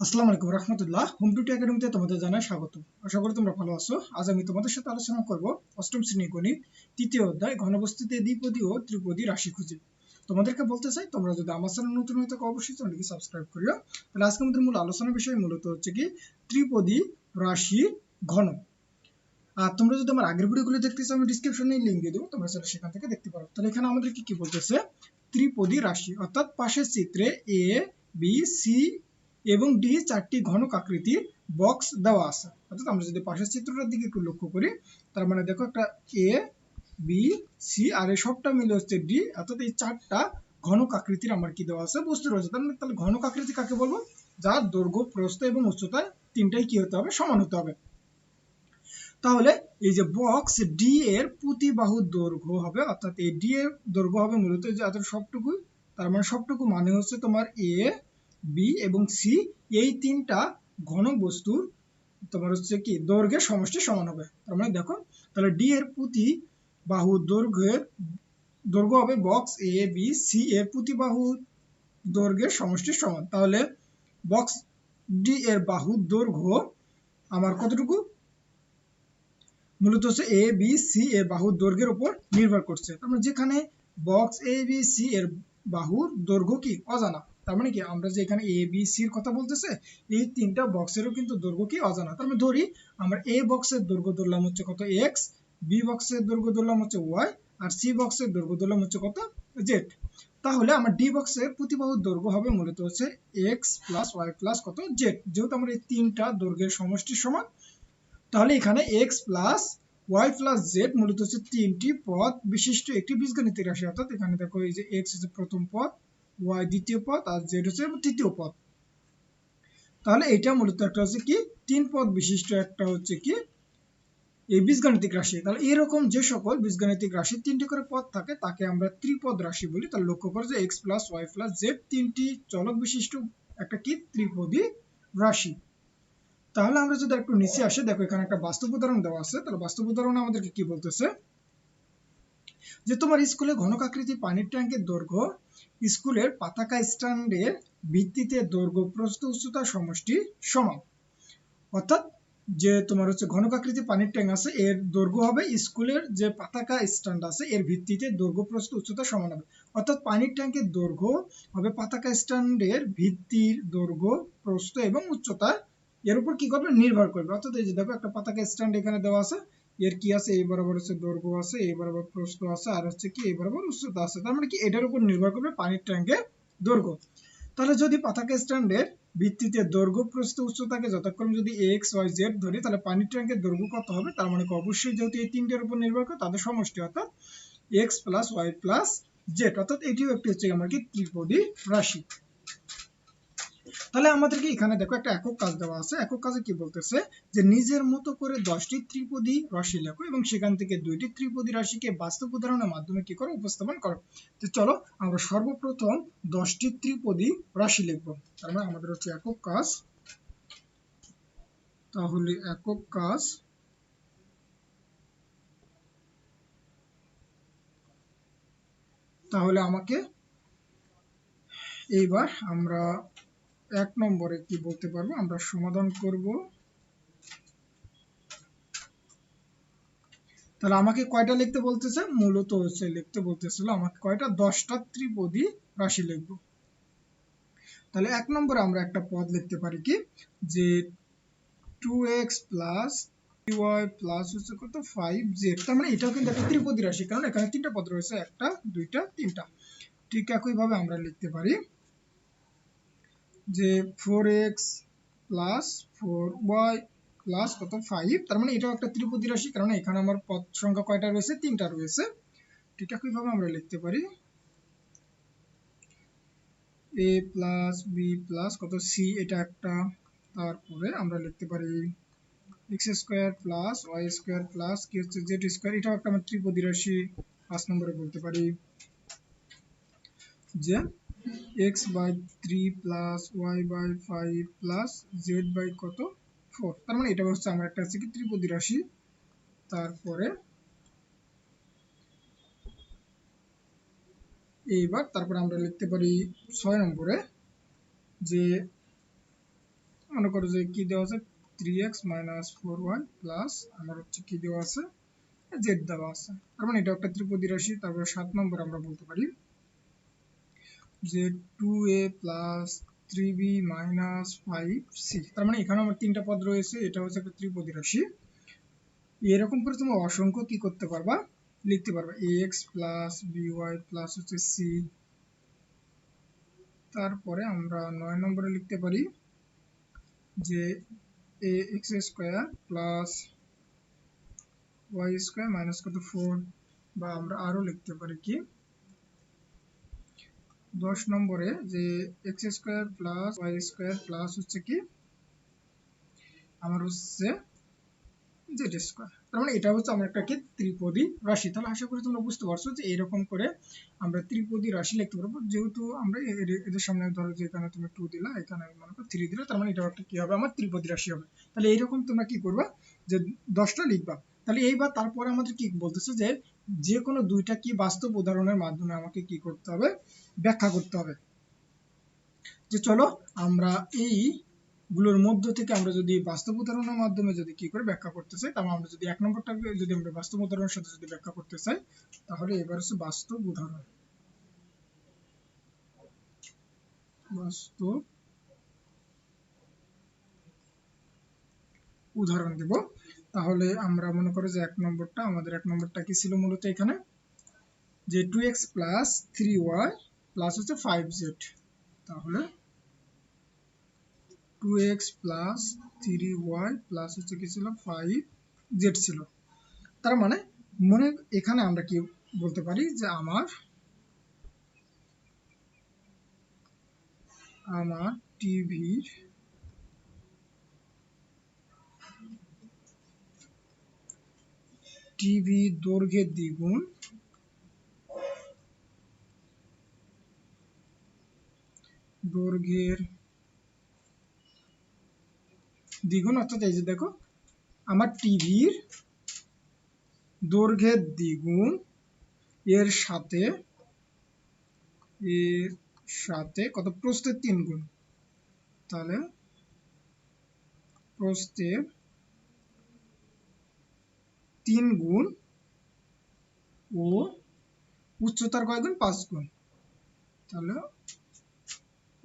আসসালামু আলাইকুম রহমতুল্লাহ। হোম টুটি একাডেমিতে তোমাদের জানাই স্বাগত আশা করি তোমরা ভালো আছো। আজ আমি তোমাদের সাথে আলোচনা করব অষ্টম শ্রেণি গণিত, তৃতীয় অধ্যায়, ঘনবস্তুতে দ্বিপদী ও ত্রিপদী রাশি খুঁজে। তোমাদেরকে বলতে চাই, তোমরা যদি আমার চ্যানেল নতুন হয়ে থাকো, অবশ্যই চ্যানেলকে সাবস্ক্রাইব করিও। তাহলে আজকে আমাদের মূল আলোচনার বিষয় মূলত হচ্ছে কি, ত্রিপদী রাশির ঘন। আর তোমরা যদি আমার আগের ভিডিওগুলো দেখতে চাও, আমি ডিসক্রিপশনে লিঙ্ক দিয়ে দেবো। তোমরা সেটা সেখান থেকে দেখতে পারো। তাহলে এখানে আমাদেরকে কি বলতেছে? ত্রিপদী রাশি, অর্থাৎ পাশের চিত্রে এ বি সি এবং ডি চারটি ঘনক আকৃতির বক্স দেওয়া আছে। অর্থাৎ আমরা যদি পাশের চিত্রটার দিকে একটু লক্ষ্য করি, তার মানে দেখো একটা এ বি সি আর এই সবটা মিলে হচ্ছে ডি অর্থাৎ এই চারটা ঘনক আকৃতির আমার কি দেওয়া আছে? বস্তু রয়েছে। তার মানে তাহলে ঘনক আকৃতি কাকে বলব? যার দৈর্ঘ্য, প্রস্থ এবং উচ্চতায় তিনটাই কি হতে হবে? সমান হতে হবে। তাহলে এই যে বক্স ডি এর প্রতি বাহুর দৈর্ঘ্য হবে, অর্থাৎ এই ডি এর দৈর্ঘ্য হবে মূলত যে এত সবটুকু তার মানে সবটুকু মানে হচ্ছে তোমার এ বি এবং সি এই তিনটা ঘন বস্তুর তোমার হচ্ছে কি, দৈর্ঘ্যের সমষ্টি সমান হবে। তার মানে দেখো, তাহলে ডি এর প্রতি বাহু দৈর্ঘ্যের, দৈর্ঘ্য হবে বক্স এ বি সি এর প্রতি বাহু দৈর্ঘ্যের সমষ্টি সমান। তাহলে বক্স ডি এর বাহু দৈর্ঘ্য আমার কতটুকু? মূলত হচ্ছে এ বি সি এর বাহুর দৈর্ঘ্যের উপর নির্ভর করছে। তার মানে যেখানে বক্স এ বি সি এর বাহুর দৈর্ঘ্য কি? অজানা। তার মানে কি, আমরা যে এখানে এ বি সির কথা বলতেছে, এই তিনটা বক্সেরও কিন্তু দৈর্ঘ্য কি অজানা। তার মানে ধরি, আমরা এ বক্সের দৈর্ঘ্য ধরলাম হচ্ছে কত এক্স বি বক্সের দৈর্ঘ্য ধরলাম হচ্ছে ওয়াই আর সি বক্সের দৈর্ঘ্য ধরলাম হচ্ছে কত জেড তাহলে আমার ডি বক্সের প্রতিবাহুর দৈর্ঘ্য হবে মূলত হচ্ছে এক্স প্লাস ওয়াই প্লাস কত জেড যেহেতু আমরা এই তিনটা দৈর্ঘ্যের সমষ্টির সমান, তাহলে এখানে X plus Y plus Z মূলত হচ্ছে তিনটি পদ বিশিষ্ট একটি বীজগণিত রাশি। অর্থাৎ এখানে দেখো এই যে এক্স হচ্ছে প্রথম পদ ওয়াই দ্বিতীয় পদ আর জেড হচ্ছে তৃতীয় পদ। তাহলে এটা মূলত একটা হচ্ছে কি, তিন পদ বিশিষ্ট একটা হচ্ছে কি, এই বীজগাণিতিক রাশি। তাহলে এরকম যে সকল বীজগাণিতিক রাশির তিনটি করে পদ থাকে, তাকে আমরা ত্রিপদ রাশি বলি। তাহলে লক্ষ্য করো যে X plus Y plus Z তিনটি চলক বিশিষ্ট একটা কি, ত্রিপদী রাশি। তাহলে আমরা যদি একটু নিচে আসে, দেখো এখানে একটা বাস্তব উদাহরণ দেওয়া আছে। তাহলে বাস্তব উদাহরণ আমাদেরকে কি বলতেছে? যে তোমার স্কুলে ঘনক আকৃতি পানির ট্যাঙ্কের দৈর্ঘ্য, স্কুলের পতাকা স্ট্যান্ডের ভিত্তিতে দৈর্ঘ্য, প্রস্থ, উচ্চতা, সমষ্টি সমান। অর্থাৎ যে তোমার হচ্ছে ঘনক আকৃতি পানির ট্যাঙ্ক আছে, এর দৈর্ঘ্য হবে স্কুলের যে পতাকা স্ট্যান্ড আছে, এর ভিত্তিতে দৈর্ঘ্য, প্রস্থ, উচ্চতা সমান হবে। অর্থাৎ পানির ট্যাঙ্কের দৈর্ঘ্য হবে পাতাকা স্ট্যান্ডের ভিত্তির দৈর্ঘ্য, প্রস্থ এবং উচ্চতা। এর উপর কি করবে? নির্ভর করবে। অর্থাৎ এই যে দেখো একটা পতাকা স্ট্যান্ড এখানে দেওয়া আছে এর কি আছে, এই বরাবর হচ্ছে দৈর্ঘ্য আছে, এই বরাবর প্রস্থ আছে, আর হচ্ছে কি এই বরাবর উচ্চতা আছে। তার মানে কি এটার উপর নির্ভর করবে পানির ট্যাঙ্কের দৈর্ঘ্য। তাহলে যদি পতাকা স্ট্যান্ডের ভিত্তিতে দৈর্ঘ্য, প্রস্থ, উচ্চতাকে যথাক্রমে যদি এক্স ওয়াই জেড ধরি, তাহলে পানির ট্যাঙ্কের দৈর্ঘ্য কত হবে? তার মানে কি অবশ্যই যেহেতু এই তিনটের উপর নির্ভর করে, তাদের সমষ্টি অর্থাৎ X plus Y plus Z অর্থাৎ এটিও একটি হচ্ছে আমার কি ত্রিপদী রাশি। তাহলে আমাদেরকে এখানে দেখো একটা একক কাজ দেওয়া আছে। একক কাজে কি বলতেছে? যে নিজের মতো করে দশটি ত্রিপদী রাশি লেখো এবং সেখান থেকে দুইটি ত্রিপদী রাশিকে বাস্তব উদাহরণের মাধ্যমে কি করো? উপস্থাপন করো। তো চলো আমরা সর্বপ্রথম দশটি ত্রিপদী রাশি লিখব। তার মানে আমাদের হচ্ছে একক কাজ। তাহলে একক কাজ তাহলে আমাকে এইবার আমরা এক নম্বরে কি বলতে পারব? আমরা সমাধান করব। তাহলে আমাকে কয়টা লিখতে বলতেছে? মূলত হচ্ছে লিখতে বলতেছিল আমাকে কয়টা? দশটা ত্রিপদী রাশি লিখব। তাহলে এক নম্বরে আমরা একটা পদ লিখতে পারি কি? যে two X plus Y plus হচ্ছে কত? ফাইভ জেড তার মানে এটাও কিন্তু একটা ত্রিপদী রাশি, কারণ এখানে তিনটা পদ রয়েছে, একটা, দুইটা, তিনটা। ঠিক একইভাবে আমরা লিখতে পারি যে four X plus four Y plus কত? ফাইভ তার মানে এটাও একটা ত্রিপদী রাশি, কারণ এখানে আমার পদ সংখ্যা কয়টা রয়েছে? তিনটা রয়েছে। ঠিক একইভাবে আমরা লিখতে পারি এ প্লাস বি প্লাস কত? সি এটা একটা। তারপরে আমরা লিখতে পারি X square plus Y square plus কি হচ্ছে জেড স্কোয়ার এটাও একটা আমরা ত্রিপদী রাশি। পাঁচ নম্বরে বলতে পারি যে X by three plus Y by five plus Z by কত? ফোর তার মানে এটা হচ্ছে আমার একটা হচ্ছে কি রাশি। তারপরে এইবার তারপরে আমরা লিখতে পারি ছয় নম্বরে যে মনে করো যে কি দেওয়া আছে? Three X minus four Y plus আমার হচ্ছে কি দেওয়া আছে? জেড দেওয়া আছে। তার মানে এটা একটা ত্রিপদী রাশি, তারপরে সাত নম্বর আমরা বলতে পারি যে two A plus three B minus five C তার মানে এখানে আমার তিনটা পদ রয়েছে, এটা হচ্ছে একটা ত্রিপদী রাশি। এরকম করে তুমি অসংখ্য কি করতে পারবা, লিখতে পারবা। A X plus B Y plus হচ্ছে সি তারপরে আমরা নয় নম্বরে লিখতে পারি যে A X square plus Y square minus কত? ফোর বা আমরা আরও লিখতে পারি কি? দশ নম্বরে যে X square plus Y square plus হচ্ছে কি? আমার হচ্ছে জেড স্কোয়ার তার মানে এটা হচ্ছে আমার একটা কি ত্রিপদী রাশি। তাহলে আশা করি তোমরা বুঝতে পারছ যে এরকম করে আমরা ত্রিপদী রাশি লিখতে পারব। যেহেতু আমরা এদের সামনে ধরো যে এখানে তুমি টু দিলা, এখানে মনে করো থ্রি দিলা, তার মানে এটা একটা কি হবে? আমার ত্রিপদী রাশি হবে। তাহলে এইরকম তোমরা কি করবা? যে দশটা লিখবা। তাহলে এইবার তারপরে আমাদের কি বলতেছে যে যে কোনো দুইটা কি বাস্তব উদাহরণের মাধ্যমে আমাকে কি করতে হবে? ব্যাখ্যা করতে হবে। যে চলো আমরা এই গুলোর মধ্য থেকে আমরা যদি বাস্তব উদাহরণের মাধ্যমে যদি কি করে ব্যাখ্যা করতে চাই, তাহলে আমরা যদি এক নম্বরটাকে যদি আমরা বাস্তব উদাহরণের সাথে যদি ব্যাখ্যা করতে চাই, তাহলে এবার হচ্ছে বাস্তব উদাহরণ। বাস্তব উদাহরণ দেব। তাহলে আমরা মনে করো যে এক নম্বরটা, আমাদের এক নম্বরটা কি ছিল মূলত এখানে? যে two X plus three Y plus হচ্ছে ফাইভ জেড তাহলে two X plus three Y plus হচ্ছে কি ছিল? ফাইভ জেড ছিল। তার মানে মনে, এখানে আমরা কি বলতে পারি? যে আমার আমার টিভির টিভি দৈর্ঘ্যের দ্বিগুণ। দৈর্ঘ্যের দ্বিগুণ অর্থাৎ এই যে দেখো, আমার টিভির দৈর্ঘ্যের দ্বিগুণ, এর সাথে এর সাথে কত? প্রস্থের তিন গুণ। তাহলে প্রস্থের তিন গুণ ও উচ্চতার কয় গুণ? পাঁচ গুণ। তাহলে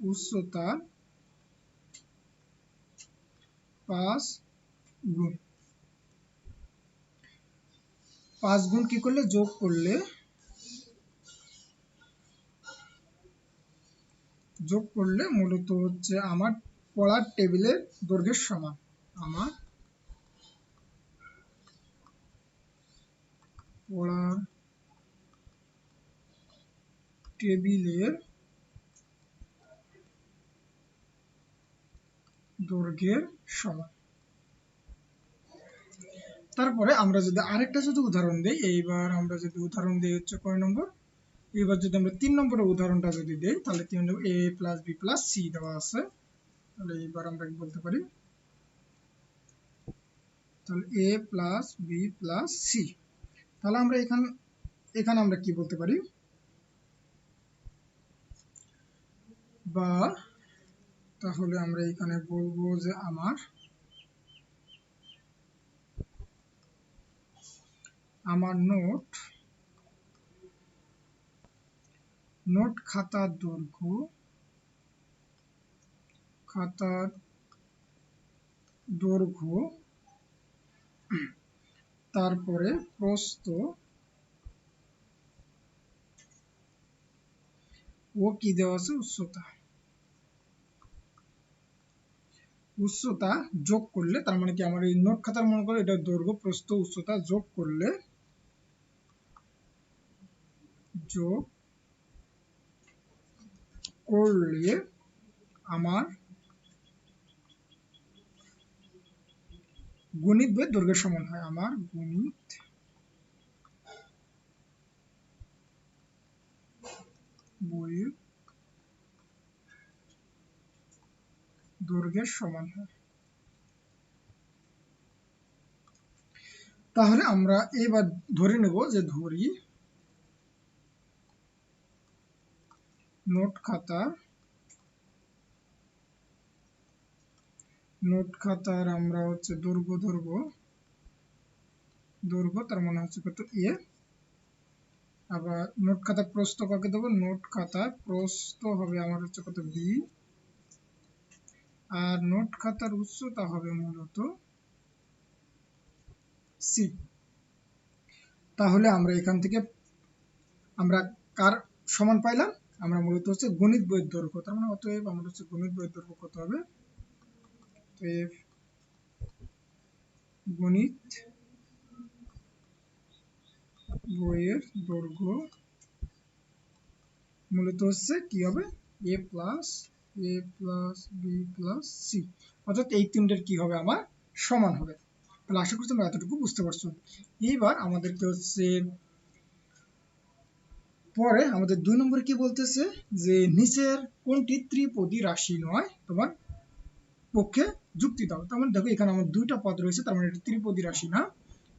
উচ্চতার পাঁচ গুণ। পাঁচ গুণ কি করলে? যোগ করলে যোগ করলে মূলত হচ্ছে আমার পড়ার টেবিলের দৈর্ঘ্যের সমান। আমার পড়ার টেবিলের দৈর্ঘ্যের সমান। তারপরে আমরা যদি আরেকটা যদি উদাহরণ দিই, এইবার আমরা যদি উদাহরণ দিই হচ্ছে কয় নম্বর? এবার যদি আমরা তিন নম্বরের উদাহরণটা যদি দিই, তাহলে তিন নম্বর A plus B plus C দেওয়া আছে। তাহলে এইবার আমরা বলতে পারি? তাহলে A plus B plus C তাহলে আমরা এখান, এখানে আমরা কি বলতে পারি? বা তাহলে আমরা এখানে বলব যে আমার আমার নোট নোট খাতার দৈর্ঘ্য খাতার দৈর্ঘ্য তারপরে প্রস্থ। ও কি দেওয়া আছে? উচ্চতা। উচ্চতা যোগ করলে, তার মানে কি আমার এই নোট খাতার মনে করো এটা দৈর্ঘ্য, প্রস্থ, উচ্চতা যোগ করলে যোগ করলে আমার গণিত বইয়ের দৈর্ঘ্যের সমান হয় আমার, গণিত। বইয়ের দৈর্ঘ্যের সমান হয়। তাহলে আমরা এবার ধরে নেব যে ধরি, নোট খাতা নোট খাতার আমরা হচ্ছে দৈর্ঘ্য ধরবো। দৈর্ঘ্য তার মানে হচ্ছে কত? এ আবার নোট খাতার প্রস্থ কাকে দেবো? নোট খাতার প্রস্থ হবে আমার হচ্ছে কত? বি আর নোট খাতার উচ্চতা হবে মূলত সি তাহলে আমরা এখান থেকে আমরা কার সমান পাইলাম? আমরা মূলত হচ্ছে গণিত বইয়ের দৈর্ঘ্য, তার মানে অতএব আমাদের হচ্ছে গণিত বইয়ের দৈর্ঘ্য কত হবে? অতএব গণিত বইয়ের দৈর্ঘ্য মূলত হচ্ছে কি হবে? A plus A plus B plus C অর্থাৎ এই তিনটের কি হবে আমার? সমান হবে। তাহলে আশা করছি তোমরা এতটুকু বুঝতে পারছ। এইবার আমাদেরকে হচ্ছে পরে আমাদের দুই নম্বরে কি বলতেছে? যে নিচের কোনটি ত্রিপদী রাশি নয়? তোমার পক্ষে যুক্তি দাও। তার মানে দেখো, এখানে আমার দুইটা পদ রয়েছে, তার মানে এটা ত্রিপদী রাশি না।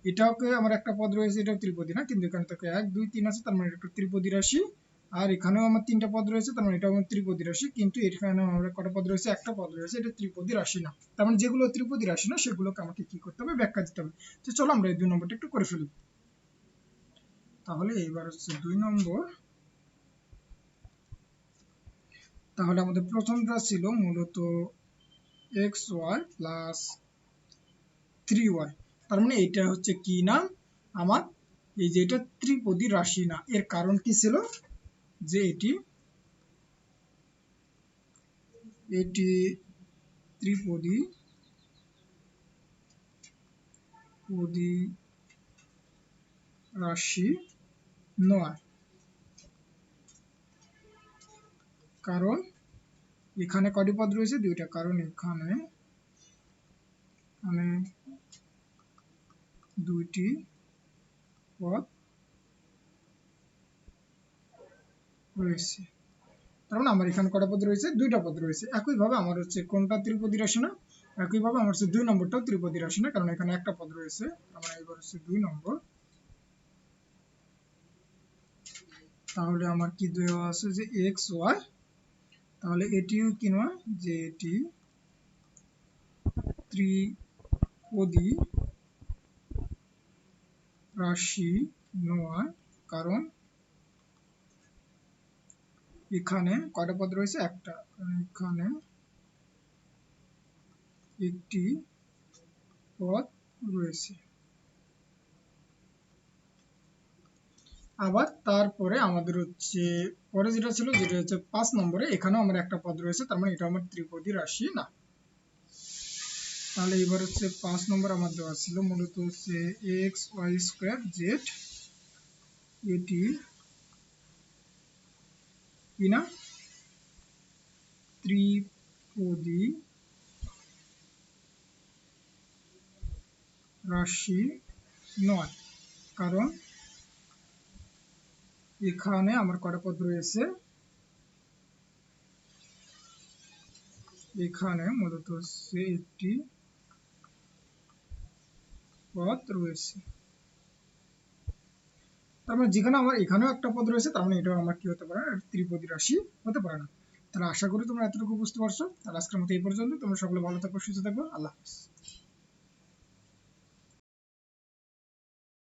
এটাকে আমার একটা পদ রয়েছে, এটাও ত্রিপদী না, কিন্তু এখানে থেকে এক, দুই, তিন আছে, তার মানে এটা ত্রিপদী রাশি। আর এখানেও আমার তিনটা পদ রয়েছে, তার মানে এটাও আমার ত্রিপদী রাশি, কিন্তু এখানে আমার কটা পদ রয়েছে, একটা পদ রয়েছে, এটা ত্রিপদী রাশি না। তার মানে যেগুলো ত্রিপদী রাশি না, সেগুলোকে আমাকে কি করতে হবে, ব্যাখ্যা দিতে হবে। তো চলো আমরা এই দুই নম্বরটা একটু করে ফেলি। তাহলে এইবার হচ্ছে দুই নম্বর। তাহলে আমাদের প্রথমটা ছিল মূলত X Y plus three Y তার মানে এটা হচ্ছে কি না? আমার এই যে এটা ত্রিপদী রাশি না। এর কারণ কি ছিল? যে এটি এটি ত্রিপদী পদী রাশি নয়। কারণ এখানে কটি পদ রয়েছে? দুইটা। কারণ এখানে এখানে দুইটি পদ রয়েছে। মানে আমার এখানে কটা পদ রয়েছে? দুইটা পদ রয়েছে। একইভাবে আমার হচ্ছে কোনটা ত্রিপদী না? একইভাবে আমার হচ্ছে দুই নম্বরটাও ত্রিপদী রাশি না, কারণ এখানে একটা পদ রয়েছে। আমার এবার হচ্ছে দুই নম্বর। তাহলে আমার কি দেওয়া আছে যে এক্স ওয়াই তাহলে এটিও কি নয় যে এটি ত্রিপদী রাশি নয়, কারণ এখানে কয়টা পদ রয়েছে? একটা। এখানে একটি পদ রয়েছে। আবার তারপরে আমাদের হচ্ছে পরে যেটা ছিল, যেটা হচ্ছে পাঁচ নম্বরে, এখানেও আমার একটা পদ রয়েছে, তার মানে এটা আমার ত্রিপদী রাশি না। তাহলে এবার হচ্ছে পাঁচ নম্বর আমার দেওয়া ছিল, মূলত হচ্ছে এক্স ওয়াই স্কোয়ার জেড এটি কি না ত্রিপদী রাশি নয়। কারণ এখানে আমার কটা পদ রয়েছে? এখানে মূলত হচ্ছে একটি পদ রয়েছে। তার মানে যেখানে আমার এখানেও একটা পদ রয়েছে, তার মানে এটাও আমার কি হতে পারে? ত্রিপদী রাশি হতে পারে না। তাহলে আশা করি তোমরা এতটুকু বুঝতে পারছ। তাহলে আজকের মতো এই পর্যন্ত তোমরা সকলে ভালো থাকো, সুস্থ থাকো। আল্লাহ হাফিজ।